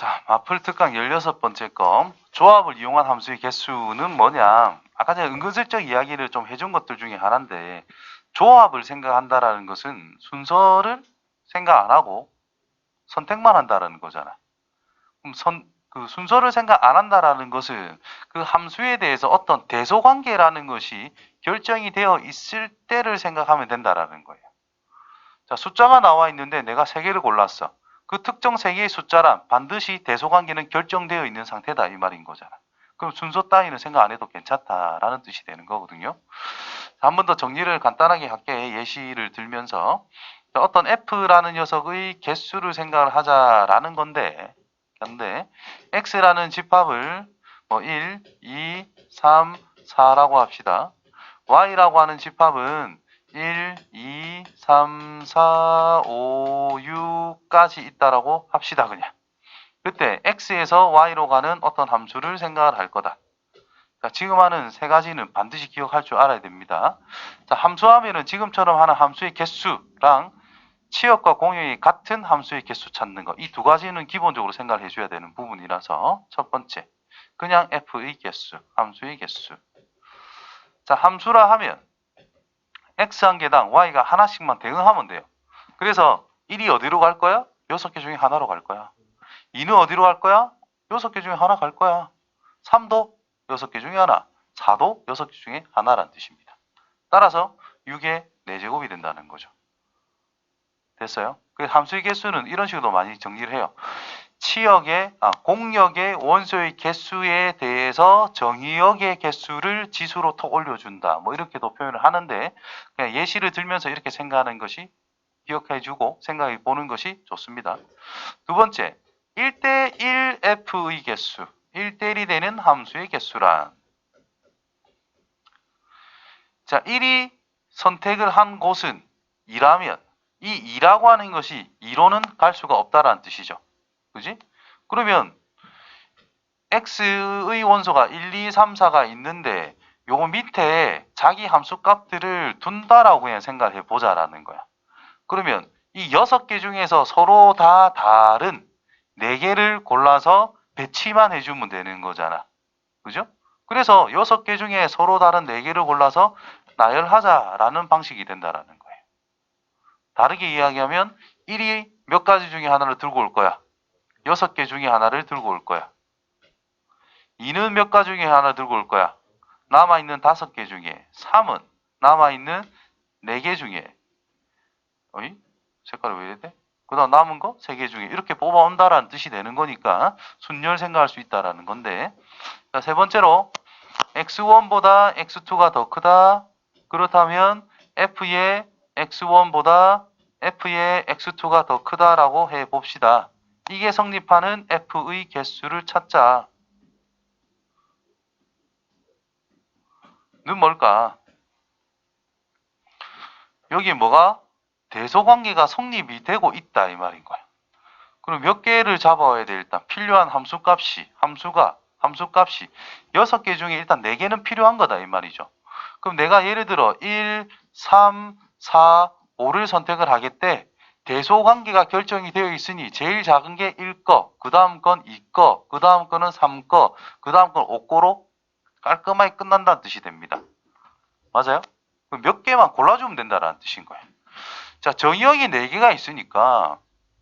자, 마플 특강 16번째 거. 조합을 이용한 함수의 개수는 뭐냐? 아까 전에 은근슬쩍 이야기를 좀 해준 것들 중에 하나인데, 조합을 생각한다라는 것은 순서를 생각 안 하고 선택만 한다라는 거잖아. 그럼 선, 그 순서를 생각 안 한다라는 것은 그 함수에 대해서 어떤 대소 관계라는 것이 결정이 되어 있을 때를 생각하면 된다라는 거예요. 자, 숫자가 나와 있는데 내가 세 개를 골랐어. 그 특정 세 개의 숫자란 반드시 대소 관계는 결정되어 있는 상태다 이 말인 거잖아. 그럼 순서 따위는 생각 안 해도 괜찮다라는 뜻이 되는 거거든요. 한 번 더 정리를 간단하게 할게 예시를 들면서 자, 어떤 f라는 녀석의 개수를 생각을 하자라는 건데 근데 x라는 집합을 뭐 1, 2, 3, 4라고 합시다. y라고 하는 집합은 1, 2, 3, 4, 5, 6까지 있다라고 합시다 그냥. 그때 x에서 y로 가는 어떤 함수를 생각을 할 거다. 그러니까 지금 하는 세 가지는 반드시 기억할 줄 알아야 됩니다. 자, 함수하면은 지금처럼 하는 함수의 개수랑 치역과 공역이 같은 함수의 개수 찾는 거. 이 두 가지는 기본적으로 생각을 해줘야 되는 부분이라서 첫 번째. 그냥 f의 개수, 함수의 개수. 자, 함수라 하면 x 한 개당 y가 하나씩만 대응하면 돼요. 그래서 1이 어디로 갈 거야? 6개 중에 하나로 갈 거야. 2는 어디로 갈 거야? 6개 중에 하나 갈 거야. 3도 6개 중에 하나. 4도 6개 중에 하나란 뜻입니다. 따라서 6의 4제곱이 된다는 거죠. 됐어요? 그 함수의 개수는 이런 식으로 많이 정리를 해요. 치역의 아, 공역의 원소의 개수에 대해서 정의역의 개수를 지수로 톡 올려준다. 뭐 이렇게도 표현을 하는데 그냥 예시를 들면서 이렇게 생각하는 것이 기억해주고 생각해 보는 것이 좋습니다. 두 번째, 1대1 f의 개수, 1대1이 되는 함수의 개수란 자, 1이 선택을 한 곳은 2라면 이 2라고 하는 것이 2로는 갈 수가 없다라는 뜻이죠. 그지? 그러면 x의 원소가 1, 2, 3, 4가 있는데 요거 밑에 자기 함수 값들을 둔다라고 그냥 생각을 해보자라는 거야. 그러면 이 여섯 개 중에서 서로 다 다른 네 개를 골라서 배치만 해주면 되는 거잖아. 그죠? 그래서 여섯 개 중에 서로 다른 네 개를 골라서 나열하자라는 방식이 된다라는 거예요. 다르게 이야기하면 1이 몇 가지 중에 하나를 들고 올 거야. 여섯 개 중에 하나를 들고 올 거야. 2는 몇 가지 중에 하나 들고 올 거야. 남아있는 다섯 개 중에 3은 남아있는 네 개 중에 어이? 색깔이 왜 이래 돼? 그 다음 남은 거 세 개 중에 이렇게 뽑아온다라는 뜻이 되는 거니까 순열 생각할 수 있다라는 건데 자, 세 번째로 x1보다 x2가 더 크다 그렇다면 f의 x1보다 f의 x2가 더 크다라고 해 봅시다. 이게 성립하는 f의 개수를 찾자. 는 뭘까? 여기 뭐가 대소관계가 성립이 되고 있다 이 말인 거야. 그럼 몇 개를 잡아야 돼 일단 필요한 함수값이 함수가 함수값이 여섯 개 중에 일단 네 개는 필요한 거다 이 말이죠. 그럼 내가 예를 들어 1, 3, 4, 5를 선택을 하겠대. 대소 관계가 결정이 되어 있으니 제일 작은 게 1거, 그 다음 건 2거, 그 다음 거는 3거, 그 다음 건 5거로 깔끔하게 끝난다는 뜻이 됩니다. 맞아요? 몇 개만 골라주면 된다라는 뜻인 거예요. 자, 정의역이 4개가 있으니까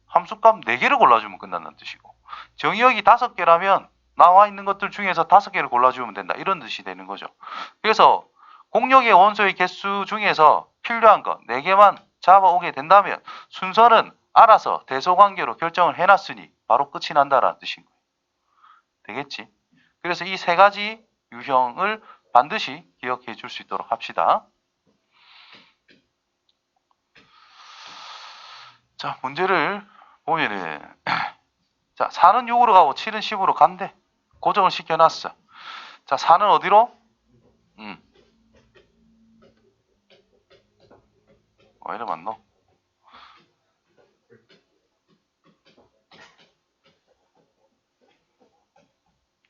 함수값 4개를 골라주면 끝난다는 뜻이고 정의역이 5개라면 나와 있는 것들 중에서 5개를 골라주면 된다. 이런 뜻이 되는 거죠. 그래서 공역의 원소의 개수 중에서 필요한 거 4개만 잡아오게 된다면 순서는 알아서 대소관계로 결정을 해놨으니 바로 끝이 난다라는 뜻인 거예요. 되겠지? 그래서 이 세 가지 유형을 반드시 기억해 줄 수 있도록 합시다. 자, 문제를 보면은 자, 4는 6으로 가고 7은 10으로 간대. 고정을 시켜놨어. 자, 4는 어디로? 음. 왜 이래 맞노?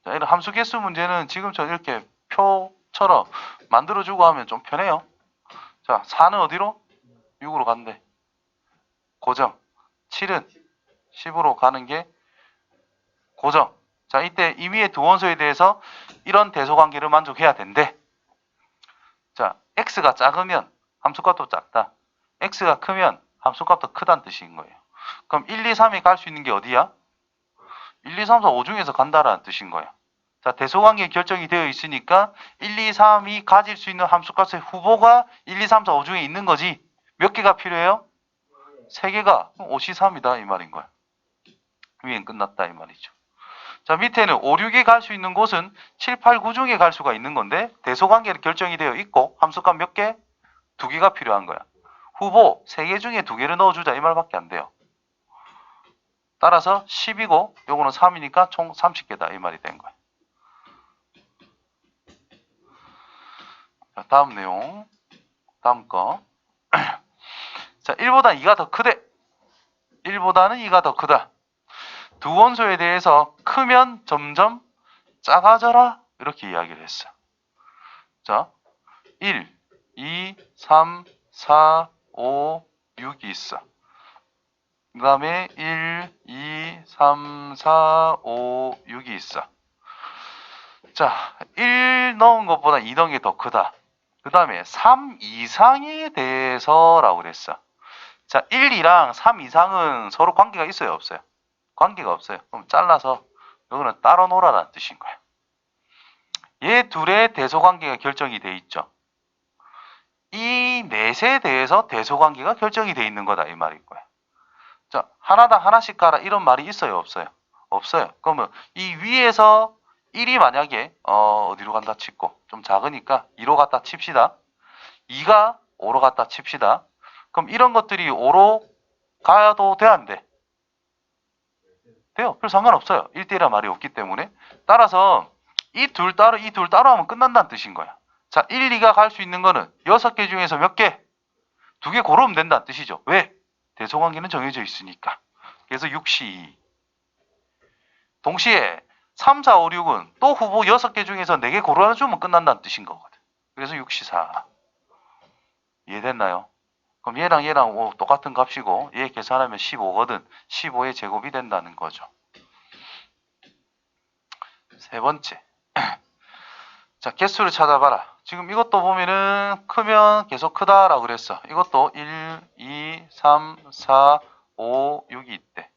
자, 이런 함수 개수 문제는 지금처럼 이렇게 표처럼 만들어주고 하면 좀 편해요. 자, 4는 어디로? 6으로 간대. 고정. 7은 10으로 가는 게 고정. 자, 이때 임의의 두 원소에 대해서 이런 대소관계를 만족해야 된대. 자, x가 작으면 함수값도 작다. X가 크면 함수값도 크다는 뜻인 거예요. 그럼 1, 2, 3이 갈 수 있는 게 어디야? 1, 2, 3, 4, 5 중에서 간다라는 뜻인 거예요. 자, 대소관계 결정이 되어 있으니까 1, 2, 3이 가질 수 있는 함수값의 후보가 1, 2, 3, 4, 5 중에 있는 거지. 몇 개가 필요해요? 세 개가 5, 3이다 이 말인 거야. 위엔 끝났다 이 말이죠. 자, 밑에는 5, 6에 갈수 있는 곳은 7, 8, 9 중에 갈 수가 있는 건데 대소관계를 결정이 되어 있고 함수값 몇 개? 두 개가 필요한 거야. 후보 세개 중에 두 개를 넣어주자 이 말밖에 안 돼요. 따라서 10이고 요거는 3이니까 총 30개다 이 말이 된 거야. 자, 다음 내용. 다음 거. 자, 1보다 2가 더 크대. 1보다는 2가 더 크다. 두 원소에 대해서 크면 점점 작아져라. 이렇게 이야기를 했어. 자, 1, 2, 3, 4, 5, 6이 있어. 그 다음에 1, 2, 3, 4, 5, 6이 있어. 자, 1 넣은 것보다 2 넣은 게 더 크다. 그 다음에 3 이상에 대해서라고 그랬어. 자, 1이랑 3 이상은 서로 관계가 있어요, 없어요? 관계가 없어요. 그럼 잘라서 이거는 따로 놀아라는 뜻인 거야. 얘 둘의 대소관계가 결정이 돼 있죠. 이 넷에 대해서 대소관계가 결정이 돼 있는 거다 이 말일 거야. 자, 하나당 하나씩 가라 이런 말이 있어요, 없어요? 없어요. 그러면 이 위에서 1이 만약에 어, 어디로 간다 치고 좀 작으니까 2로 갔다 칩시다. 2가 5로 갔다 칩시다. 그럼 이런 것들이 5로 가도 돼, 안 돼? 돼요. 별 상관없어요. 1대1란 말이 없기 때문에. 따라서 이 둘 따로, 이 둘 따로 하면 끝난다는 뜻인 거야. 자, 1, 2가 갈 수 있는 거는 6개 중에서 몇 개? 두 개 고르면 된다는 뜻이죠. 왜? 대소관계는 정해져 있으니까. 그래서 6시. 동시에 3, 4, 5, 6은 또 후보 6개 중에서 4개 고르주면 끝난다는 뜻인 거거든. 그래서 6시 4. 이해됐나요? 그럼 얘랑 얘랑 뭐 똑같은 값이고 얘 계산하면 15거든. 15의 제곱이 된다는 거죠. 세 번째. 자, 개수를 찾아봐라. 지금 이것도 보면은 크면 계속 크다라고 그랬어. 이것도 1, 2, 3, 4, 5, 6이 있대.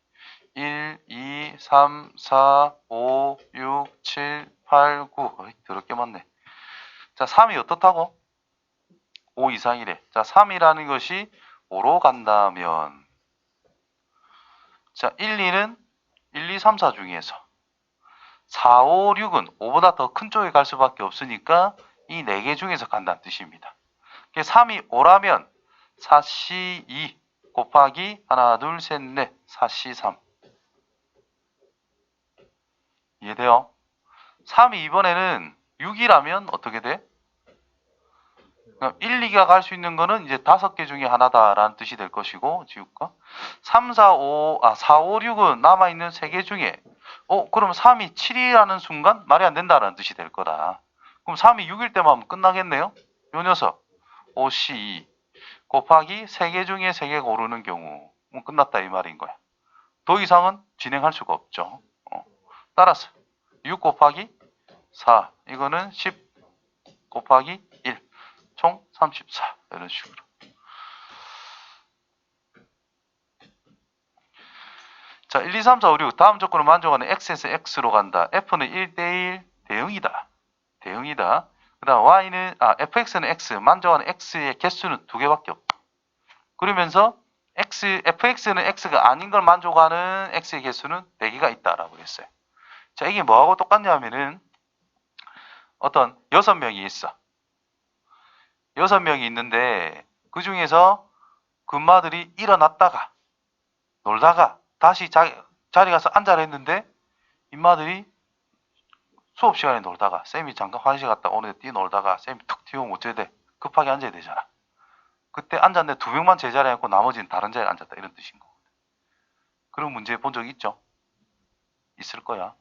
1, 2, 3, 4, 5, 6, 7, 8, 9. 어이, 더럽게 많네. 자, 3이 어떻다고? 5 이상이래. 자, 3이라는 것이 5로 간다면. 자, 1, 2는 1, 2, 3, 4 중에서. 4, 5, 6은 5보다 더 큰 쪽에 갈 수밖에 없으니까 이 4개 중에서 간다는 뜻입니다. 3이 5라면 4C 2 곱하기 하나, 둘, 셋, 넷, 4C 3. 이해돼요? 3이 이번에는 6이라면 어떻게 돼? 그럼 1, 2가 갈 수 있는 거는 이제 다섯 개 중에 하나다라는 뜻이 될 것이고 지울까? 3, 4, 5, 아 4, 5, 6은 남아 있는 세 개 중에 어 그럼 3이 7이라는 순간 말이 안 된다라는 뜻이 될 거다. 그럼 3이 6일 때만 하면 끝나겠네요? 요 녀석 5C 곱하기 세개 중에 세개 고르는 경우 뭐 끝났다 이 말인 거야. 더 이상은 진행할 수가 없죠. 어. 따라서 6 곱하기 4 이거는 10 곱하기 1 총 34 이런 식으로 자 1, 2, 3, 4, 5, 6 다음 조건을 만족하는 x에서 x로 간다. f는 1대1 대응이다. 대응이다. 그 다음 y는 아 fx는 x. 만족하는 x의 개수는 두 개밖에 없다. 그러면서 x fx는 x가 아닌 걸 만족하는 x의 개수는 4개가 있다라고 그랬어요. 자 이게 뭐하고 똑같냐면은 어떤 여섯 명이 있어. 여섯 명이 있는데 그 중에서 금마들이 일어났다가 놀다가 다시 자, 자리 가서 앉아라 했는데 인마들이 수업 시간에 놀다가 쌤이 잠깐 화장실 갔다 오는데 뛰놀다가 쌤이 툭 튀어오면 어째야 돼? 급하게 앉아야 되잖아. 그때 앉았는데 두 명만 제자리에 앉고 나머지는 다른 자리에 앉았다 이런 뜻인 거거든. 그런 문제 본 적 있죠? 있을 거야.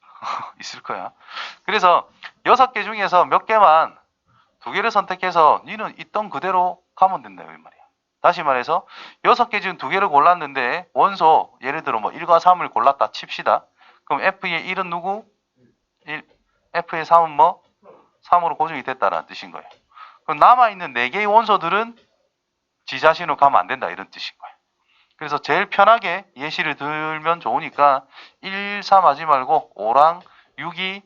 있을 거야. 그래서 여섯 개 중에서 몇 개만 두 개를 선택해서 니는 있던 그대로 가면 된다 이 말이야. 다시 말해서 여섯 개 중 두 개를 골랐는데 원소 예를 들어 뭐 1과 3을 골랐다 칩시다. 그럼 F의 1은 누구? 1. F의 3은 뭐? 3으로 고정이 됐다라는 뜻인 거예요. 그럼 남아있는 4개의 원소들은 지 자신으로 가면 안 된다 이런 뜻인 거예요. 그래서 제일 편하게 예시를 들면 좋으니까 1, 3 하지 말고 5랑 6이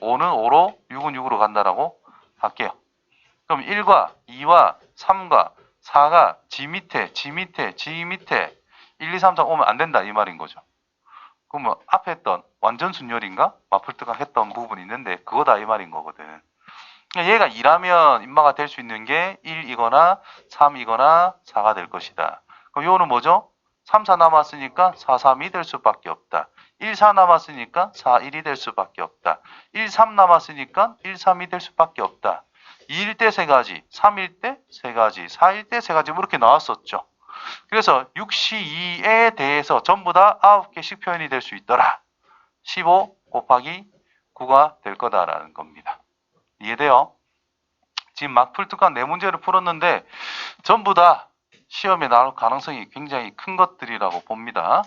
5는 5로 6은 6으로 간다라고 할게요. 그럼 1과 2와 3과 4가 지 밑에, 지 밑에, 지 밑에 1, 2, 3, 4 오면 안 된다 이 말인 거죠. 그러면 앞에 했던 완전 순열인가? 마플트가 했던 부분이 있는데 그거다 이 말인 거거든. 그러니까 얘가 2라면 인마가 될 수 있는 게 1이거나 3이거나 4가 될 것이다. 그럼 요거는 뭐죠? 3, 4 남았으니까 4, 3이 될 수밖에 없다. 1, 4 남았으니까 4, 1이 될 수밖에 없다. 1, 3 남았으니까 1, 3이 될 수밖에 없다. 2일 때 세 가지, 3일 때세 가지, 4일 때세 가지 뭐 이렇게 나왔었죠. 그래서 6시2에 대해서 전부 다 9개씩 표현이 될 수 있더라. 15 곱하기 9가 될 거다라는 겁니다. 이해돼요? 지금 막 풀특한 네 문제를 풀었는데 전부 다 시험에 나올 가능성이 굉장히 큰 것들이라고 봅니다.